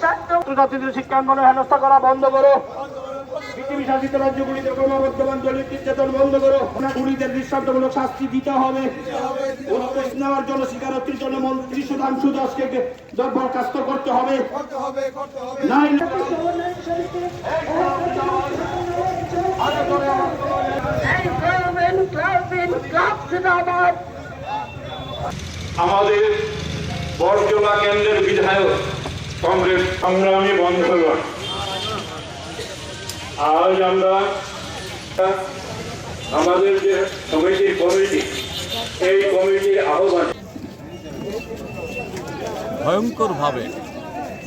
ছাত্রছাত্রীদের শিক্ষাঙ্গনে হেনস্থা করা বন্ধ করো। পৃথিবী শাসিত রাজ্যগুলিতে ক্রমবর্ধমান নির্যাতন বন্ধ করো। খুনিদের দৃষ্টান্তমূলক শাস্তি দিতে হবে। নেওয়ার জন্য স্বীকারোক্তির জন্য মন্ত্রী সুধাংশু দাসকে বরখাস্ত করতে হবে। নাই জিন্দাবাদ আমাদের বরজলা কেন্দ্রের বিধায়ক কংগ্রেস সংগ্রামী বন্ধুগণ আজ আমরা আমাদের যে কমিটির কমিটি, এই কমিটির আহ্বান ভয়ঙ্করভাবে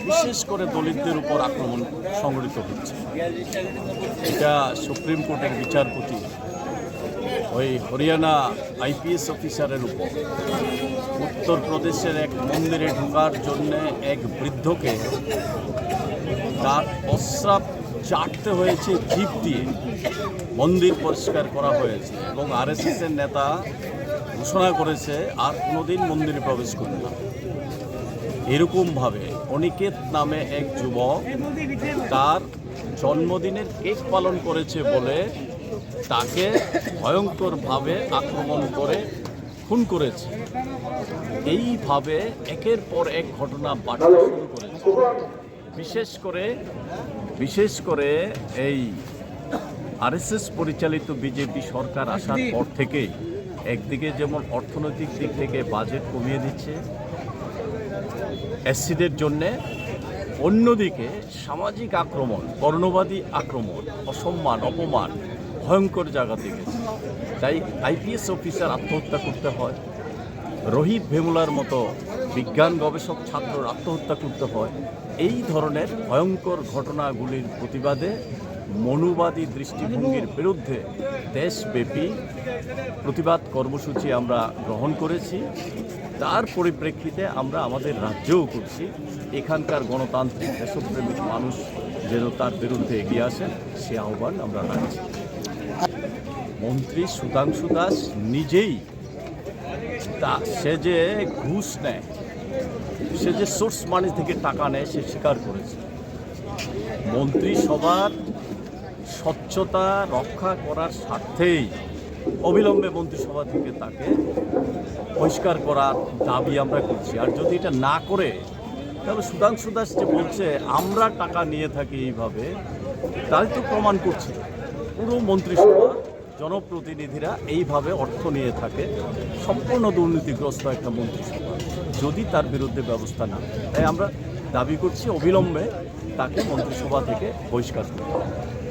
বিশেষ করে দলিতদের উপর আক্রমণ সংঘটিত হচ্ছে। এটা সুপ্রিম কোর্টের বিচারপতি ওই হরিয়ানা আইপিএস অফিসারের উপর। উত্তরপ্রদেশের এক মন্দিরে ঢোকার জন্যে এক বৃদ্ধকে তার প্রস্রাব চাটতে হয়েছে জিপ দিয়ে। মন্দির পরিষ্কার করা হয়েছে এবং আরএসএসের নেতা ঘোষণা করেছে, আর কোনোদিন মন্দিরে প্রবেশ করবে না। এরকমভাবে অনিকেত নামে এক যুবক তার জন্মদিনের কেক পালন করেছে বলে তাকে ভয়ঙ্করভাবে আক্রমণ করে খুন করেছে। এইভাবে একের পর এক ঘটনা বাড়তে শুরু করেছে। বিশেষ করে বিশেষ করে এই আরএসএস পরিচালিত বিজেপি সরকার আসার পর থেকেই একদিকে যেমন অর্থনৈতিক দিক থেকে বাজেট কমিয়ে দিচ্ছে অ্যাসিডের জন্যে অন্যদিকে সামাজিক আক্রমণ বর্ণবাদী আক্রমণ অসম্মান অপমান ভয়ঙ্কর জায়গা থেকে তাই আইপিএস অফিসার আত্মহত্যা করতে হয়। রোহিত ভেমুলার মতো বিজ্ঞান গবেষক ছাত্র আত্মহত্যা করতে হয়। এই ধরনের ভয়ঙ্কর ঘটনাগুলির প্রতিবাদে মনুবাদী দৃষ্টিভঙ্গির বিরুদ্ধে দেশব্যাপী প্রতিবাদ কর্মসূচি আমরা গ্রহণ করেছি। তার পরিপ্রেক্ষিতে আমরা আমাদের রাজ্যেও করছি। এখানকার গণতান্ত্রিক দেশপ্রেমিক মানুষ যেন তার বিরুদ্ধে এগিয়ে আসেন, সে আহ্বান আমরা রাখছি। মন্ত্রী সুধাংশু দাস নিজেই তা, সে যে ঘুষ নেয়, সে যে সোর্স মানি থেকে টাকা নেয়, সে স্বীকার করেছে। মন্ত্রিসভার স্বচ্ছতা রক্ষা করার স্বার্থেই অবিলম্বে মন্ত্রিসভা থেকে তাকে বহিষ্কার করার দাবি আমরা করছি। আর যদি এটা না করে, তাহলে সুধাংশু দাস যে বলছে, আমরা টাকা নিয়ে থাকি এইভাবে তাই তো প্রমাণ করছে। পুরো মন্ত্রিসভা জনপ্রতিনিধিরা এইভাবে অর্থ নিয়ে থাকে, সম্পূর্ণ দুর্নীতিগ্রস্ত একটা মন্ত্রিসভা, যদি তার বিরুদ্ধে ব্যবস্থা না তাই আমরা দাবি করছি অবিলম্বে তাকে মন্ত্রিসভা থেকে বহিষ্কার করতে